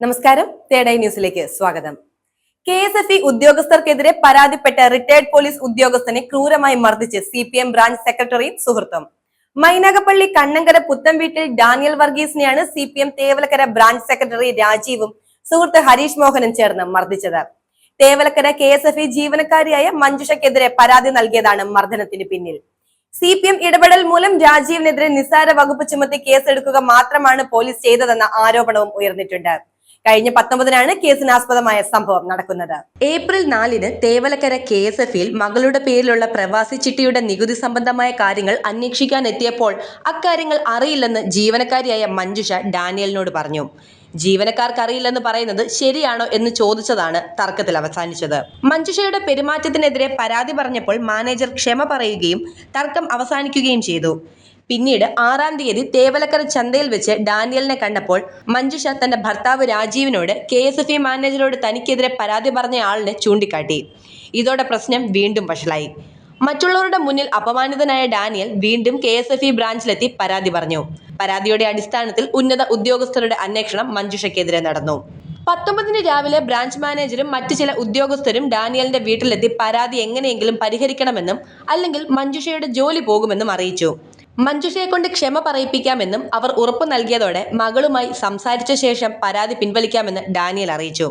നമസ്കാരം. തേടൈ ന്യൂസിലേക്ക് സ്വാഗതം. കെ എസ് എഫ് ഇ ഉദ്യോഗസ്ഥർക്കെതിരെ പരാതിപ്പെട്ട റിട്ടയർഡ് പോലീസ് ഉദ്യോഗസ്ഥനെ ക്രൂരമായി മർദ്ദിച്ച് സി പി എം ബ്രാഞ്ച് സെക്രട്ടറിയും സുഹൃത്തും. മൈനാഗപ്പള്ളി കണ്ണങ്കര പുത്തൻവീട്ടിൽ Daniel വർഗീസിനെയാണ് C P M Thevalakkara branch secretary രാജീവും സുഹൃത്ത് ഹരീഷ് മോഹനും ചേർന്ന് മർദ്ദിച്ചത്. Thevalakkara K S F E ജീവനക്കാരിയായ മഞ്ജുഷക്കെതിരെ പരാതി നൽകിയതാണ് മർദ്ദനത്തിന് പിന്നിൽ. സി പി എം ഇടപെടൽ മൂലം രാജീവിനെതിരെ നിസ്സാര വകുപ്പ് ചുമത്തി കേസെടുക്കുക മാത്രമാണ് പോലീസ് ചെയ്തതെന്ന ആരോപണവും ഉയർന്നിട്ടുണ്ട്. കഴിഞ്ഞ പത്തൊമ്പതിനാണ് കേസിനാസ്പദമായ സംഭവം നടക്കുന്നത്. ഏപ്രിൽ നാലിന് തേവലക്കര കെ എസ് എഫിൽ മകളുടെ പേരിലുള്ള പ്രവാസി ചിട്ടിയുടെ നികുതി സംബന്ധമായ കാര്യങ്ങൾ അന്വേഷിക്കാൻ എത്തിയപ്പോൾ അക്കാര്യങ്ങൾ അറിയില്ലെന്ന് ജീവനക്കാരിയായ മഞ്ജുഷ ഡാനിയലിനോട് പറഞ്ഞു. ജീവനക്കാർക്ക് അറിയില്ലെന്ന് പറയുന്നത് ശരിയാണോ എന്ന് ചോദിച്ചതാണ് തർക്കത്തിൽ അവസാനിച്ചത്. മഞ്ജുഷയുടെ പെരുമാറ്റത്തിനെതിരെ പരാതി പറഞ്ഞപ്പോൾ മാനേജർ ക്ഷമ പറയുകയും തർക്കം അവസാനിക്കുകയും ചെയ്തു. പിന്നീട് ആറാം തീയതി തേവലക്കര ചന്തയിൽ വെച്ച് ഡാനിയലിനെ കണ്ടപ്പോൾ മഞ്ജുഷ തന്റെ ഭർത്താവ് രാജീവിനോട് കെ എസ് എഫ് ഇ മാനേജരോട് തനിക്കെതിരെ പരാതി പറഞ്ഞ ആളിനെ ചൂണ്ടിക്കാട്ടി. ഇതോടെ പ്രശ്നം വീണ്ടും വഷളായി. മറ്റുള്ളവരുടെ മുന്നിൽ അപമാനിതനായ ഡാനിയൽ വീണ്ടും കെ എസ് എഫ് ഇ ബ്രാഞ്ചിലെത്തി പരാതി പറഞ്ഞു. പരാതിയുടെ അടിസ്ഥാനത്തിൽ ഉന്നത ഉദ്യോഗസ്ഥരുടെ അന്വേഷണം മഞ്ജുഷയ്ക്കെതിരെ നടന്നു. പത്തൊമ്പതിന് രാവിലെ ബ്രാഞ്ച് മാനേജരും മറ്റു ചില ഉദ്യോഗസ്ഥരും ഡാനിയലിന്റെ വീട്ടിലെത്തി പരാതി എങ്ങനെയെങ്കിലും പരിഹരിക്കണമെന്നും അല്ലെങ്കിൽ മഞ്ജുഷയുടെ ജോലി പോകുമെന്നും അറിയിച്ചു. മഞ്ജുഷയെ കൊണ്ട് ക്ഷമ പറയിപ്പിക്കാമെന്നും അവർ ഉറപ്പു നൽകിയതോടെ മകളുമായി സംസാരിച്ച ശേഷം പരാതി പിൻവലിക്കാമെന്ന് ഡാനിയൽ അറിയിച്ചു.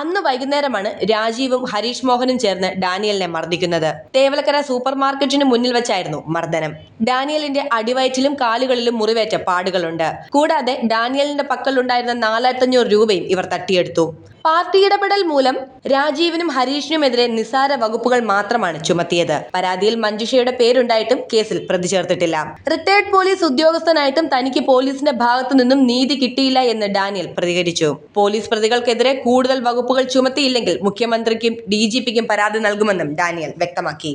അന്ന് വൈകുന്നേരമാണ് രാജീവും ഹരീഷ് മോഹനും ചേർന്ന് ഡാനിയലിനെ മർദ്ദിക്കുന്നത്. തേവലക്കര സൂപ്പർ മാർക്കറ്റിന് മുന്നിൽ വെച്ചായിരുന്നു മർദ്ദനം. ഡാനിയലിന്റെ അടിവയറ്റിലും കാലുകളിലും മുറിവേറ്റ പാടുകളുണ്ട്. കൂടാതെ ഡാനിയലിന്റെ പക്കലുണ്ടായിരുന്ന നാലായിരത്തഞ്ഞൂറ് രൂപയും ഇവർ തട്ടിയെടുത്തു. പാർട്ടി ഇടപെടൽ മൂലം രാജീവിനും ഹരീഷിനുമെതിരെ നിസാര വകുപ്പുകൾ മാത്രമാണ് ചുമത്തിയത്. പരാതിയിൽ മഞ്ജുഷയുടെ പേരുണ്ടായിട്ടും കേസിൽ പ്രതി ചേർത്തിട്ടില്ല. റിട്ടയർഡ് പോലീസ് ഉദ്യോഗസ്ഥനായിട്ടും തനിക്ക് പോലീസിന്റെ ഭാഗത്തു നിന്നും നീതി കിട്ടിയില്ല എന്ന് ഡാനിയൽ പ്രതികരിച്ചു. പോലീസ് പ്രതികൾക്കെതിരെ കൂടുതൽ വകുപ്പുകൾ ചുമത്തിയില്ലെങ്കിൽ മുഖ്യമന്ത്രിക്കും ഡി പരാതി നൽകുമെന്നും ഡാനിയൽ വ്യക്തമാക്കി.